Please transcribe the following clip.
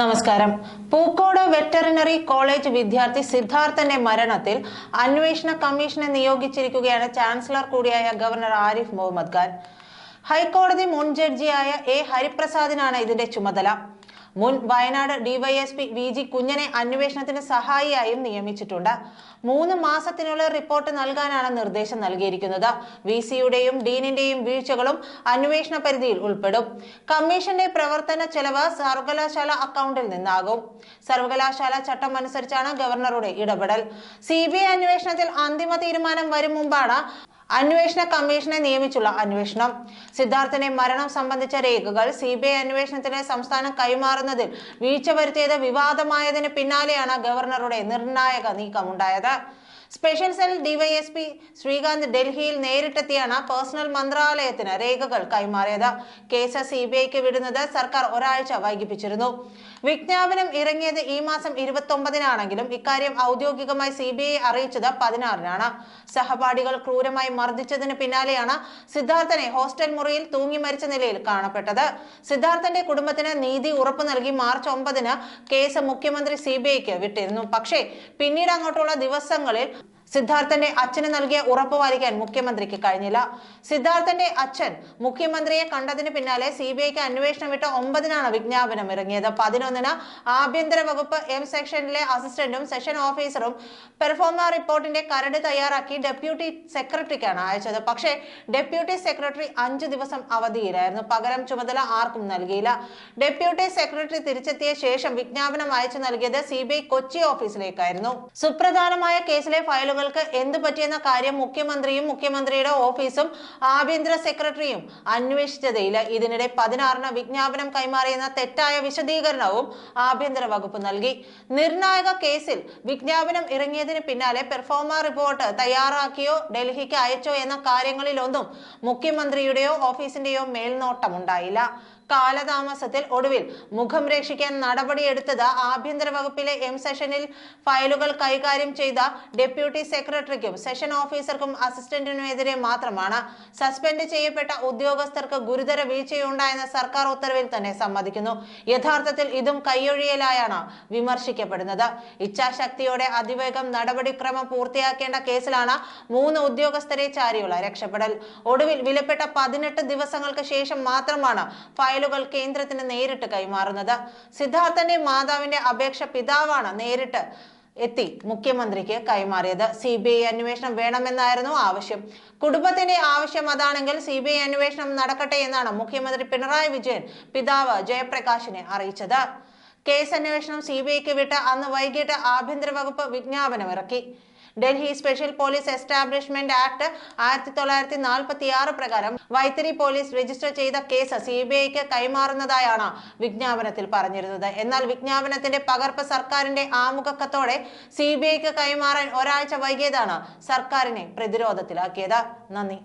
നമസ്കാരം. Pookode veterinary college വിദ്യാർത്ഥി സിദ്ധാർത്ഥന്റെ മരണത്തിൽ അന്വേഷണ കമ്മീഷനെ നിയോഗിച്ചിരിക്കുകയാണ് ചാൻസലർ കൂടിയായ ഗവർണർ ആരിഫ് മുഹമ്മദ് ഖാൻ. ഹൈക്കോടതി മുൻ ജഡ്ജിയായ എ ഹരിപ്രസാദിനാണ് ഇതിന്റെ ചുമതല. മുൻ വയനാട് ഡിവൈഎസ്പി വി ജി കുഞ്ഞനെ അന്വേഷണത്തിന് സഹായിയായും നിയമിച്ചിട്ടുണ്ട്. മൂന്ന് മാസത്തിനുള്ള റിപ്പോർട്ട് നൽകാനാണ് നിർദ്ദേശം നൽകിയിരിക്കുന്നത്. വി സിയുടെയും ഡീനിന്റെയും വീഴ്ചകളും അന്വേഷണ പരിധിയിൽ ഉൾപ്പെടും. കമ്മീഷന്റെ പ്രവർത്തന ചെലവ് സർവകലാശാല അക്കൗണ്ടിൽ നിന്നാകും. സർവകലാശാല ചട്ടം അനുസരിച്ചാണ് ഗവർണറുടെ ഇടപെടൽ. സി ബി ഐ അന്വേഷണത്തിൽ അന്തിമ തീരുമാനം വരും മുമ്പാണ് അന്വേഷണ കമ്മീഷനെ നിയമിച്ചുള്ള അന്വേഷണം. സിദ്ധാർത്ഥന്റെ മരണം സംബന്ധിച്ച രേഖകൾ സി ബി ഐ അന്വേഷണത്തിന് സംസ്ഥാനം കൈമാറുന്നതിൽ വീഴ്ച വരുത്തിയത് വിവാദമായതിന് പിന്നാലെയാണ് ഗവർണറുടെ നിർണായക നീക്കമുണ്ടായത്. സ്പെഷ്യൽ സെൽ ഡിവൈഎസ്പി ശ്രീകാന്ത് ഡൽഹിയിൽ നേരിട്ടെത്തിയാണ് പേഴ്സണൽ മന്ത്രാലയത്തിന് രേഖകൾ കൈമാറിയത്. കേസ് സി ബി ഐക്ക് വിടുന്നത് സർക്കാർ ഒരാഴ്ച വൈകിപ്പിച്ചിരുന്നു. വിജ്ഞാപനം ഇറങ്ങിയത് ഈ മാസം ഇരുപത്തൊമ്പതിനാണെങ്കിലും ഇക്കാര്യം ഔദ്യോഗികമായി സി ബി ഐ അറിയിച്ചത് പതിനാറിനാണ്. സഹപാഠികൾ ക്രൂരമായി മർദ്ദിച്ചതിന് പിന്നാലെയാണ് സിദ്ധാർത്ഥനെ ഹോസ്റ്റൽ മുറിയിൽ തൂങ്ങി മരിച്ച നിലയിൽ കാണപ്പെട്ടത്. സിദ്ധാർത്ഥന്റെ കുടുംബത്തിന് നീതി ഉറപ്പു നൽകി മാർച്ച് ഒമ്പതിന് കേസ് മുഖ്യമന്ത്രി സി ബി ഐക്ക് വിട്ടിരുന്നു. പക്ഷേ പിന്നീട് അങ്ങോട്ടുള്ള ദിവസങ്ങളിൽ സിദ്ധാർത്ഥന്റെ അച്ഛന് നൽകിയ ഉറപ്പ് പാലിക്കാൻ മുഖ്യമന്ത്രിക്ക് കഴിഞ്ഞില്ല. സിദ്ധാർത്ഥന്റെ അച്ഛൻ മുഖ്യമന്ത്രിയെ കണ്ടതിന് പിന്നാലെ സി ബി ഐക്ക് അന്വേഷണം വിട്ട് ഒമ്പതിനാണ് വിജ്ഞാപനം ഇറങ്ങിയത്. പതിനൊന്നിന് ആഭ്യന്തര വകുപ്പ് എം സെക്ഷനിലെ അസിസ്റ്റന്റും സെഷൻ ഓഫീസറും പെർഫോമ റിപ്പോർട്ടിന്റെ കരട് തയ്യാറാക്കി ഡെപ്യൂട്ടി സെക്രട്ടറിക്കാണ് അയച്ചത്. പക്ഷേ ഡെപ്യൂട്ടി സെക്രട്ടറി അഞ്ചു ദിവസം അവധിയിലായിരുന്നു. പകരം ചുമതല ആർക്കും നൽകിയില്ല. ഡെപ്യൂട്ടി സെക്രട്ടറി തിരിച്ചെത്തിയ ശേഷം വിജ്ഞാപനം അയച്ചു നൽകിയത് സി കൊച്ചി ഓഫീസിലേക്കായിരുന്നു. സുപ്രധാനമായ കേസിലെ ഫയലുകൾക്ക് എന്ത് പറ്റിയെന്ന കാര്യം മുഖ്യമന്ത്രിയും മുഖ്യമന്ത്രിയുടെ ഓഫീസും ആഭ്യന്തര സെക്രട്ടറിയും അന്വേഷിച്ചതേയില്ല ഇതിനിടെ പതിനാറിന് വിജ്ഞാപനം കൈമാറിയെന്ന തെറ്റായ വിശദീകരണവും ആഭ്യന്തര വകുപ്പ് നൽകി. നിർണായക കേസിൽ വിജ്ഞാപനം ഇറങ്ങിയതിന് പിന്നാലെ പെർഫോമ റിപ്പോർട്ട് തയ്യാറാക്കിയോ ഡൽഹിക്ക് അയച്ചോ എന്ന കാര്യങ്ങളിലൊന്നും മുഖ്യമന്ത്രിയുടെയോ ഓഫീസിന്റെയോ മേൽനോട്ടമുണ്ടായില്ല. കാലതാമസത്തിൽ ഒടുവിൽ മുഖം രക്ഷിക്കാൻ നടപടിയെടുത്തത് ആഭ്യന്തര വകുപ്പിലെ എം സെഷനിൽ ഫയലുകൾ കൈകാര്യം ചെയ്ത ഡെപ്യൂട്ടി സെക്രട്ടറിക്കും സെഷൻ ഓഫീസർക്കും അസിസ്റ്റന്റിനുമെതിരെ മാത്രമാണ് സസ്പെൻഡ് ചെയ്യപ്പെട്ട ഉദ്യോഗസ്ഥർക്ക് ഗുരുതര വീഴ്ചയുണ്ടായെന്ന സർക്കാർ ഉത്തരവിൽ തന്നെ സമ്മതിക്കുന്നു. യഥാർത്ഥത്തിൽ ഇതും കൈയൊഴിയലായാണ് വിമർശിക്കപ്പെടുന്നത്. ഇച്ഛാശക്തിയോടെ അതിവേഗം നടപടിക്രമം പൂർത്തിയാക്കേണ്ട കേസിലാണ് മൂന്ന് ഉദ്യോഗസ്ഥരെ ചാരിയുള്ള രക്ഷപ്പെടൽ. ഒടുവിൽ വിലപ്പെട്ട പതിനെട്ട് ദിവസങ്ങൾക്ക് ശേഷം മാത്രമാണ് ഫയലുകൾ കേന്ദ്രത്തിന് നേരിട്ട് കൈമാറുന്നത്. സിദ്ധാർത്ഥന്റെ മാതാവിന്റെ അപേക്ഷ പിതാവാണ് നേരിട്ട് എത്തി മുഖ്യമന്ത്രിക്ക് കൈമാറിയത്. സി ബി ഐ അന്വേഷണം വേണമെന്നായിരുന്നു ആവശ്യം. കുടുംബത്തിന്റെ ആവശ്യം അതാണെങ്കിൽ സി ബി ഐ അന്വേഷണം നടക്കട്ടെ എന്നാണ് മുഖ്യമന്ത്രി പിണറായി വിജയൻ പിതാവ് ജയപ്രകാശിനെ അറിയിച്ചത്. കേസ് അന്വേഷണം സി ബി ഐക്ക് വിട്ട് അന്ന് വൈകിട്ട് ആഭ്യന്തര വകുപ്പ് വിജ്ഞാപനം ഇറക്കി Delhi special police establishment act ആയിരത്തി തൊള്ളായിരത്തി നാൽപ്പത്തി ആറ് പ്രകാരം വൈത്തിരി പോലീസ് രജിസ്റ്റർ ചെയ്ത കേസ് സി ബി ഐക്ക് കൈമാറുന്നതായാണ് വിജ്ഞാപനത്തിൽ പറഞ്ഞിരുന്നത്. എന്നാൽ വിജ്ഞാപനത്തിന്റെ പകർപ്പ് സർക്കാരിന്റെ ആമുഖക്കത്തോടെ സി ബി ഐക്ക് കൈമാറാൻ ഒരാഴ്ച വൈകിയതാണ് സർക്കാരിനെ പ്രതിരോധത്തിലാക്കിയത്. നന്ദി.